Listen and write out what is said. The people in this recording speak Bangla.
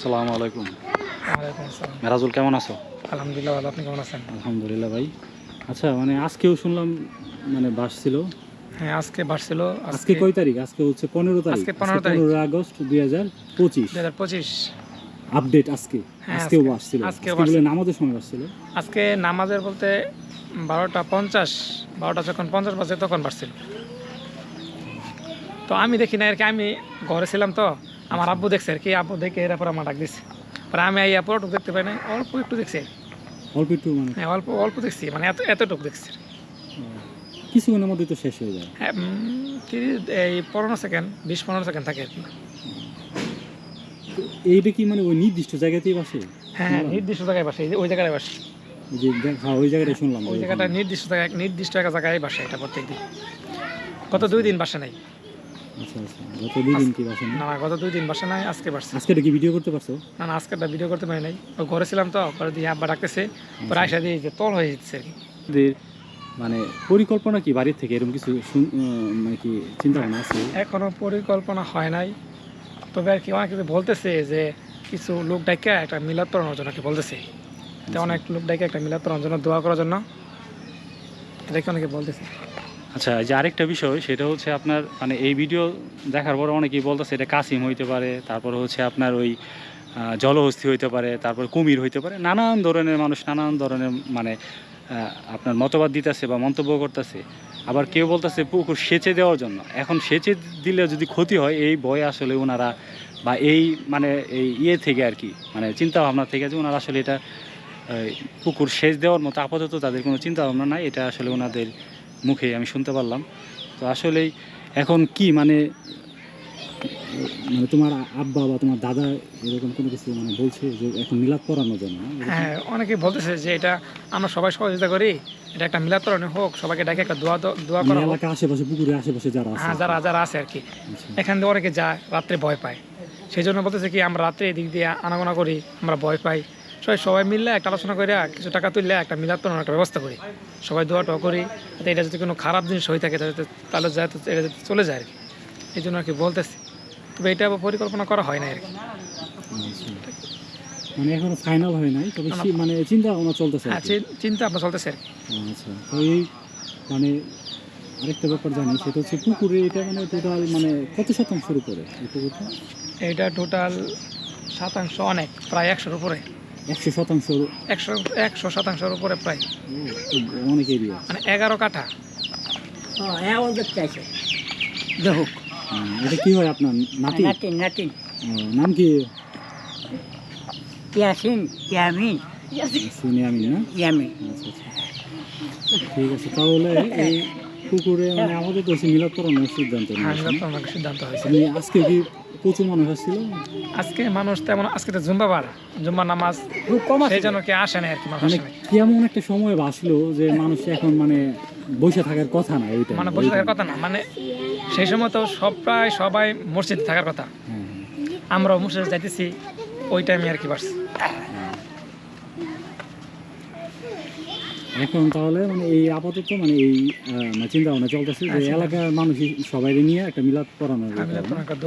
আসসালামু আলাইকুম। মেরাজুল কেমন আছো? আলহামদুলিল্লাহ ভালো। আপনি কেমন আছেন? আলহামদুলিল্লাহ ভাই। আচ্ছা মানে আজকেও শুনলাম মানে বাস ছিল। হ্যাঁ আজকে বাড়ছিল আজকে কয় তারিখ? আজকে হচ্ছে পনেরো তারিখ। আজকে 15 তারিখ। পনেরো আগস্ট দুই হাজার পঁচিশ। দুই হাজার পঁচিশ। আপডেট আজকে। হ্যাঁ, আজকেও আজকে- বাস ছিল। আজকে বলে নামাজের সময় বাস ছিল। আজকে নামাজের বলতে বারোটা পঞ্চাশ বারোটা যখন পঞ্চাশ বাজে তখন বাড়ছিল তো আমি দেখি না আর কি আমি ঘরে ছিলাম তো। আমার আব্বু দেখছে আর কি আব্বু দেখে এরপর আমার ডাক দিচ্ছে পরে আমি এই পুরোটুক দেখতে পাই না অল্প একটু দেখছি। অল্প একটু মানে? হ্যাঁ অল্প অল্প দেখছি মানে এত এতটুকু দেখছি। কিছুক্ষণের মধ্যে তো শেষ হয়ে যায় হ্যাঁ তিরিশ এই পনেরো সেকেন্ড বিশ পনেরো সেকেন্ড থাকে আর কি। এইটা কি মানে ওই নির্দিষ্ট জায়গাতেই বাসে? হ্যাঁ হ্যাঁ নির্দিষ্ট জায়গায় বাসে ওই জায়গায় বাসে। যে দেখ- হ্যাঁ ওই জায়গাটাই শুনলাম। ওই জায়গাটা নির্দিষ্ট জায়গায় নির্দিষ্ট একটা জায়গায় বাসে এটা প্রত্যেক দিন গত দুই দিন বাসে নাই। আচ্ছা আচ্ছা। গত দুই দিন কি বাসে না না না, গত দুই দিন বাসে নাই আজকে বাসছে আজকে কি ভিডিও করতে পারছ? না না আজকে ভিডিও করতে পারি নাই। ঘরে ছিলাম তো ঘরে দিয়ে আব্বা ডাকতেছে পরে আইসা দিয়ে যে তল হয়ে যাচ্ছে মানে পরিকল্পনা কি বাড়ির থেকে? এরকম কিছু মানে কি চিন্তা ভাবনা আছে? এখনও পরিকল্পনা হয় নাই। তবে আর কি অনেক বলতেছে যে কিছু লোক ডাইকা একটা মিলাদ পড়ানোর জন্য কি বলতেছে। অনেক লোক ডাইকা একটা মিলাদ পড়ানোর জন্য দোয়া করার জন্য। এটাকে অনেকে বলতেছে। আচ্ছা যে আরেকটা বিষয়, সেটা হচ্ছে আপনার মানে এই ভিডিও দেখার পর অনেকেই বলতেছে এটা কাসিম হইতে পারে, তারপর হচ্ছে আপনার ওই জলহস্তি হইতে পারে, তারপর কুমির হইতে পারে, নানান ধরনের মানুষ, নানান ধরনের মানে আপনার মতবাদ দিতেছে বা মন্তব্য করতেছে। আবার কেউ বলতেছে পুকুর সেচে দেওয়ার জন্য। এখন সেচে দিলে যদি ক্ষতি হয়, এই বয় আসলে ওনারা বা এই মানে এই ইয়ে থেকে আর কি মানে চিন্তা ভাবনা থেকে যে ওনারা আসলে এটা পুকুর সেচ দেওয়ার মতো আপাতত তাদের কোনো চিন্তা ভাবনা নাই, এটা আসলে ওনাদের মুখে আমি শুনতে পারলাম। তো আসলেই এখন কি মানে মানে তোমার আব্বা বা তোমার দাদা এরকম কোনো কিছু মানে বলছে যে এখন মিলাদ পড়ানোর জন্য? হ্যাঁ অনেকে বলতেছে যে এটা আমরা সবাই সহযোগিতা করি এটা একটা মিলাদ পড়ানো হোক সবাইকে ডাকে একটা দোয়া দোয়া মানে করা এলাকা আশেপাশে পুকুরের আশেপাশে যারা হ্যাঁ যারা যারা আছে আর কি। আচ্ছা। এখান দিয়ে অনেকে যায় রাত্রে ভয় পায়। সেই জন্য বলতেছে কি আমরা রাত্রে এদিক দিয়ে আনাগোনা করি আমরা ভয় পাই। সবাই সবাই মিললে একটা আলোচনা করে কিছু টাকা তুললে একটা পড়ানোর একটা ব্যবস্থা করি। সবাই দোয়া টোয়া করি যাতে এটা যদি কোনো খারাপ জিনিস হয়ে থাকে তাহলে তাহলে যাতে এটা যাতে চলে যায় আর কি। এই জন্য আর কি বলতেছি। তবে এটা পরিকল্পনা করা হয় না আর কি। মানে এখনও ফাইনাল হয় নাই তবে মানে চিন্তা ভাবনা চলতেছে হ্যাঁ চিন্তা আপনার চলতেছে আর কি। আচ্ছা তো এই মানে আরেকটা ব্যাপার জানি সেটা হচ্ছে পুকুরে এটা মানে টোটাল মানে কত শতাংশের উপরে এই পুকুরটা? এইটা টোটাল শতাংশ অনেক প্রায় একশোর উপরে। একশো শতাংশ একশো একশো শতাংশের উপরে প্রায়। অনেক এরিয়া মানে এগারো কাঠা। হ্যাঁ ও দেখতে আছে দেখুক এটা কি হয় আপনার নাতি? নাতিন নাতিন নাম কি? ইয়াসিন ইয়ামিন। শুনি আমি না ইয়ামিন। আচ্ছা আচ্ছা। ঠিক আছে তাহলে এই পুকুরে মানে আমাদের তো মিলাদ করানোর সিদ্ধান্ত হ্যাঁ সিদ্ধান্ত হয়েছে। আজকে কি প্রচুর মানুষ আসছিল? আজকে মানুষ তেমন আজকে তো জুম্বাবার জুম্বা নামাজ খুব কম সেই জন্য কি আসে না আর কি মানে কেমন একটা সময় বাসলো যে মানুষ এখন মানে বসে থাকার কথা না ওইটা মানে বসে থাকার কথা না মানে সেই সময় তো সব প্রায় সবাই মসজিদে থাকার কথা। হ্যাঁ, আমরাও মসজিদে যাইতেছি ওই টাইমে আর কি বাড়ছে। এখন তাহলে মানে এই আপাতত মানে এই মানে চিন্তা ভাবনা চলতেছে যে হ্যাঁ, এলাকার মানুষ সবাই নিয়ে একটা মিলাদ করানোর